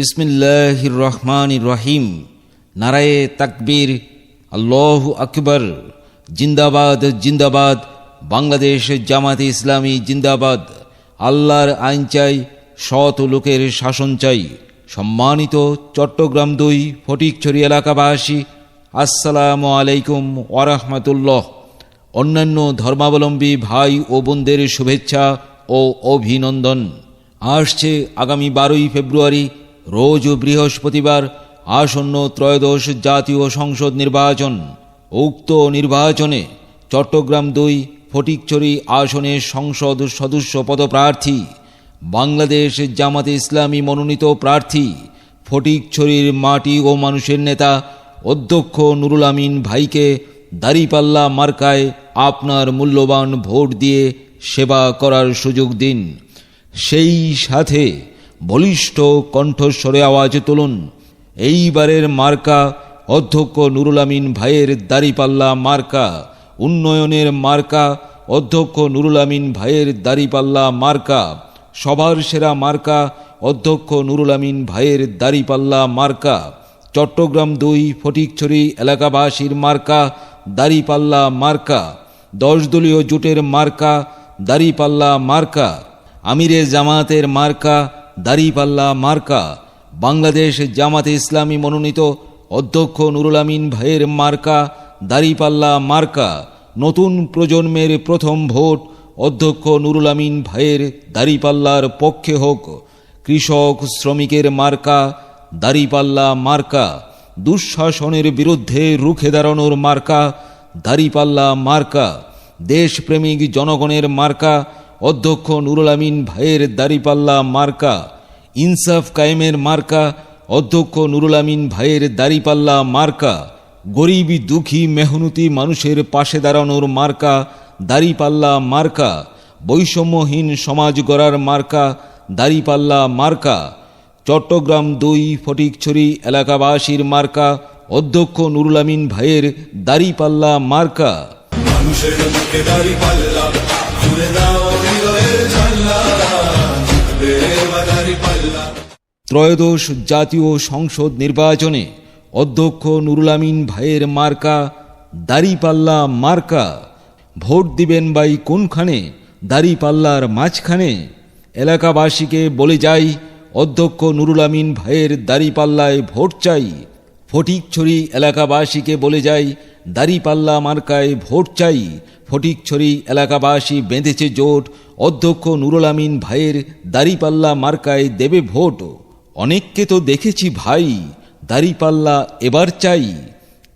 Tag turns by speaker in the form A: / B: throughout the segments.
A: বিসমিল্লাহির রহমান রহিম নারায়ে তাকবীর। আল্লাহ আকবর। জিন্দাবাদ জিন্দাবাদ। বাংলাদেশ জামাতে ইসলামী জিন্দাবাদ। আল্লাহর আইন চাই, সৎ লোকের শাসন চাই। সম্মানিত চট্টগ্রাম দুই ফটিকছড়ি এলাকাবাসী, আসসালামু আলাইকুম ওরহমতুল্লাহ অন্যান্য ধর্মাবলম্বী ভাই ও বোনদের শুভেচ্ছা ও অভিনন্দন। আসছে আগামী বারোই ফেব্রুয়ারি রোজ বৃহস্পতিবার আসন্ন ত্রয়োদশ জাতীয় সংসদ নির্বাচন। উক্ত নির্বাচনে চট্টগ্রাম দুই ফটিকছড়ি আসনে সংসদ সদস্য পদপ্রার্থী, বাংলাদেশ জামাতে ইসলামী মনোনীত প্রার্থী ফটিকছড়ির মাটি ও মানুষের নেতা অধ্যক্ষ নুরুল আমিন ভাইকে দাড়িপাল্লা মার্কায় আপনার মূল্যবান ভোট দিয়ে সেবা করার সুযোগ দিন। সেই সাথে বলিষ্ঠ কণ্ঠস্বরে আওয়াজ তুলুন। এইবারের মার্কা অধ্যক্ষ নুরুল আমিন ভাইয়ের দাড়িপাল্লা মার্কা, উন্নয়নের মার্কা অধ্যক্ষ নুরুল আমিন ভাইয়ের দাড়িপাল্লা মার্কা সবার সেরা মার্কা অধ্যক্ষ নুরুল আমিন ভাইয়ের দাড়িপাল্লা মার্কা, চট্টগ্রাম দুই ফটিকছড়ি এলাকাবাসীর মার্কা, দাড়িপাল্লা মার্কা, দশ দলীয় জোটের মার্কা, দাড়িপাল্লা মার্কা, আমিরে জামাতের মার্কা দাড়িপাল্লা মার্কা, বাংলাদেশ জামাতে ইসলামী মনোনীত অধ্যক্ষ নুরুল আমিন ভাইয়ের মার্কা দাড়িপাল্লা মার্কা, নতুন প্রজন্মের প্রথম ভোট অধ্যক্ষ নুরুল আমিন ভাইয়ের দাড়িপাল্লার পক্ষে হোক। কৃষক শ্রমিকের মার্কা দাড়িপাল্লা মার্কা, দুঃশাসনের বিরুদ্ধে রুখে দাঁড়ানোর মার্কা দাড়িপাল্লা মার্কা, দেশপ্রেমিক জনগণের মার্কা অধ্যক্ষ নুরুল আমিন ভাইয়ের দাড়িপাল্লা মার্কা, ইনসাফ কায়েমের মার্কা, অধ্যক্ষ নুরুল আমিন ভাইয়ের দাড়িপাল্লা মার্কা, গরিবী দুঃখী মেহনতি মানুষের পাশে দাঁড়ানোর মার্কা, দাড়িপাল্লা মার্কা, বৈষম্যহীন সমাজ গড়ার মার্কা, দাড়িপাল্লা মার্কা, চট্টগ্রাম দুই ফটিকছড়ি এলাকাবাসীর মার্কা, অধ্যক্ষ নুরুল আমিন ভাইয়ের দাড়িপাল্লা মার্কা।
B: মানুষের বুকে দাড়ি পাল্লা ঘুরে দাও।
A: ত্রয়োদশ জাতীয় সংসদ নির্বাচনে অধ্যক্ষ নুরুল আমিন ভাইয়ের মার্কা, দাড়িপাল্লা মার্কা। ভোট দিবেন বাই কোনখানে? দাড়িপাল্লার মাঝখানে। এলাকাবাসীকে বলে যাই, অধ্যক্ষ নুরুল আমিন ভাইয়ের দাড়িপাল্লায় ভোট চাই। ফটিকছড়ি এলাকাবাসীকে বলে যাই, দাড়িপাল্লা মার্কায় ভোট চাই। ফটিকছড়ি এলাকাবাসী বেঁধেছে জোট, অধ্যক্ষ নুরুল আমিন ভাইয়ের দাড়িপাল্লা মার্কায় দেবে ভোট। অনেককে তো দেখেছি ভাই, দাড়িপাল্লা এবার চাই।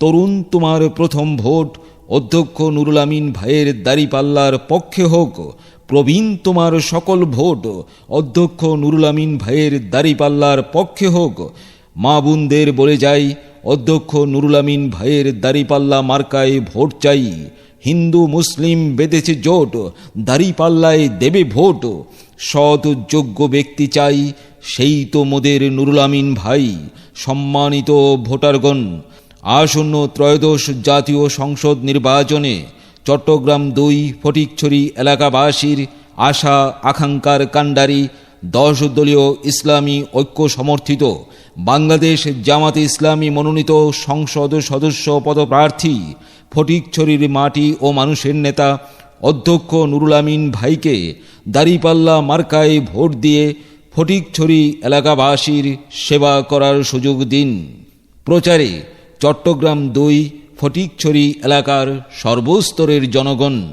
A: তরুণ, তোমার প্রথম ভোট, অধ্যক্ষ নুরুল আমিন ভাইয়ের দাড়িপাল্লার পক্ষে হোক, প্রবীণ, তোমার সকল ভোট, অধ্যক্ষ নুরুল আমিন ভাইয়ের দাড়িপাল্লার পক্ষে হোক। মা বোনদের বলে যাই, অধ্যক্ষ নুরুল আমিন ভাইয়ের দাড়িপাল্লা মার্কায় ভোট চাই। হিন্দু, মুসলিম বেঁধেছে জোট, দাড়িপাল্লায় দেবে ভোট। সৎ, যোগ্য ব্যক্তি চাই, সেই তো মোদের নুরুল আমিন ভাই, সম্মানিত ভোটারগণ। আসন্ন ত্রয়োদশ জাতীয় সংসদ নির্বাচনে চট্টগ্রাম দুই ফটিকছড়ি এলাকাবাসীর আশা, আকাঙ্ক্ষার কাণ্ডারি দশ দলীয় ইসলামী ঐক্য সমর্থিত বাংলাদেশ জামাতে ইসলামী মনোনীত সংসদ সদস্য পদপ্রার্থী ফটিকছড়ির মাটি ও মানুষের নেতা অধ্যক্ষ নুরুল আমিন ভাইকে দাড়িপাল্লা মার্কায় ভোট দিয়ে ফটিকছড়ি এলাকাবাসীর সেবা করার সুযোগ দিন। প্রচারে চট্টগ্রাম দুই, ফটিকছড়ি এলাকার সর্বস্তরের জনগণ।